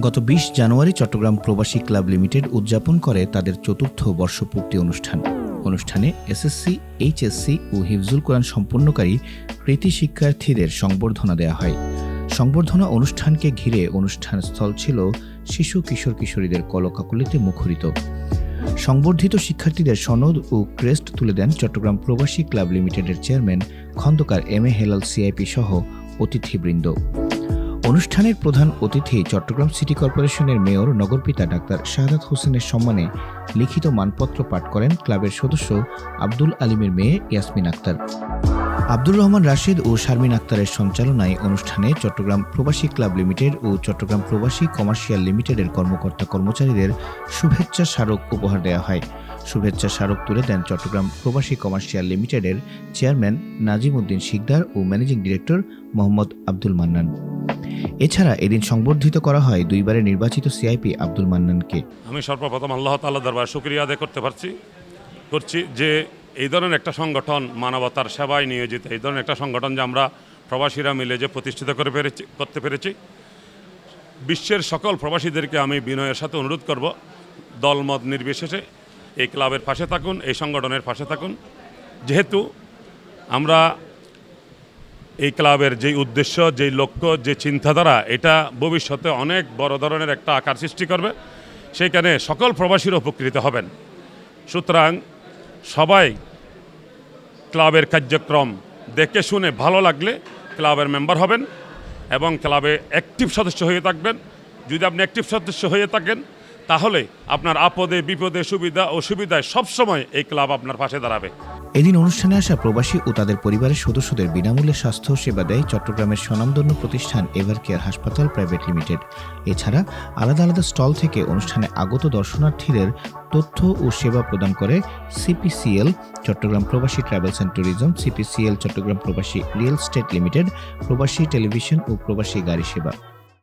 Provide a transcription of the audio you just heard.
গত বিশ জানুয়ারি Chittagong Probashi club limited উদযাপন করে তাদের চতুর্থ বর্ষপূর্তি অনুষ্ঠান। অনুষ্ঠানে এসএসসি এইচএসসি ও হিফজুল কোরআন সম্পন্নকারী কৃতি শিক্ষার্থীদের সংবর্ধনা দেওয়া হয়। সংবর্ধনা অনুষ্ঠানকে ঘিরে অনুষ্ঠান স্থল ছিল শিশু কিশোর কিশোরীদের কলকাকলিতে মুখরিত। সংবর্ধিত শিক্ষার্থীদের সনদ ও ক্রেস্ট তুলে দেন চট্টগ্রাম প্রবাসী ক্লাব লিমিটেডের chairman Khondokar M A Helal CIP সহ অতিথিবৃন্দ। অনুষ্ঠানের প্রধান অতিথি চট্টগ্রাম সিটি কর্পোরেশনের মেয়র, নগরপিতা ডাক্তার শাহাদাত হোসেনের সম্মানে লিখিত মানপত্র পাঠ করেন ক্লাবের সদস্য আব্দুল আলিমের মেয়ে ইয়াসমিন আক্তার। আব্দুর রহমান রাশেদ ও শারমিন আক্তারের সঞ্চালনায় অনুষ্ঠানে চট্টগ্রাম প্রবাসী ক্লাব লিমিটেড ও চট্টগ্রাম প্রবাসী কমার্শিয়াল লিমিটেডের কর্মকর্তা কর্মচারীদের শুভেচ্ছা স্মারক উপহার দেওয়া হয়। শুভেচ্ছা স্মারক তুলে দেন চট্টগ্রাম প্রবাসী কমার্শিয়াল লিমিটেডের চেয়ারম্যান নাজিম উদ্দিন শিকদার ও ম্যানেজিং ডিরেক্টর মোহাম্মদ আব্দুল মান্নান। এছাড়া এদিন সংবর্ধিত করা হয় দুইবারে নির্বাচিত সিআইপি আব্দুল মান্নানকে। আমি সর্বপ্রথম আল্লাহ তাল্লাহ দরবার শুক্রিয়া আদায় করতে পারছি, করছি যে এই ধরনের একটা সংগঠন মানবতার সেবায় নিয়োজিত, এই ধরনের একটা সংগঠন যে আমরা প্রবাসীরা মিলে যে প্রতিষ্ঠিত করে পেরেছি, করতে পেরেছি। বিশ্বের সকল প্রবাসীদেরকে আমি বিনয়ের সাথে অনুরোধ করব, দলমত নির্বিশেষে এই ক্লাবের পাশে থাকুন, এই সংগঠনের পাশে থাকুন। যেহেতু আমরা এই ক্লাবের যেই উদ্দেশ্য, যেই লক্ষ্য, যে চিন্তাধারা, এটা ভবিষ্যতে অনেক বড় ধরনের একটা আকার সৃষ্টি করবে। সেইখানে সকল প্রবাসীরা উপকৃত হবেন। সুতরাং সবাই ক্লাবের কার্যক্রম দেখে শুনে ভালো লাগলে ক্লাবের মেম্বার হবেন এবং ক্লাবে অ্যাক্টিভ সদস্য হয়ে থাকবেন। যদি আপনি অ্যাক্টিভ সদস্য হয়ে থাকেন, তাহলে আপনার আপদে, বিপদে, সুবিধা অসুবিধায় সবসময় এই ক্লাব আপনার পাশে দাঁড়াবে। এদিন অনুষ্ঠানে আসা প্রবাসী ও তাদের পরিবারের সদস্যদের বিনামূল্যে স্বাস্থ্য সেবা দেয় চট্টগ্রামের স্বনামধন্য প্রতিষ্ঠান এভার কেয়ার হাসপাতাল প্রাইভেট লিমিটেড। এছাড়া আলাদা আলাদা স্টল থেকে অনুষ্ঠানে আগত দর্শনার্থীদের তথ্য ও সেবা প্রদান করে CPCL, Chattogram Probashi travels and tourism, CPCL, Chattogram Probashi real estate limited, Probashi television ও প্রবাসী গাড়ি সেবা।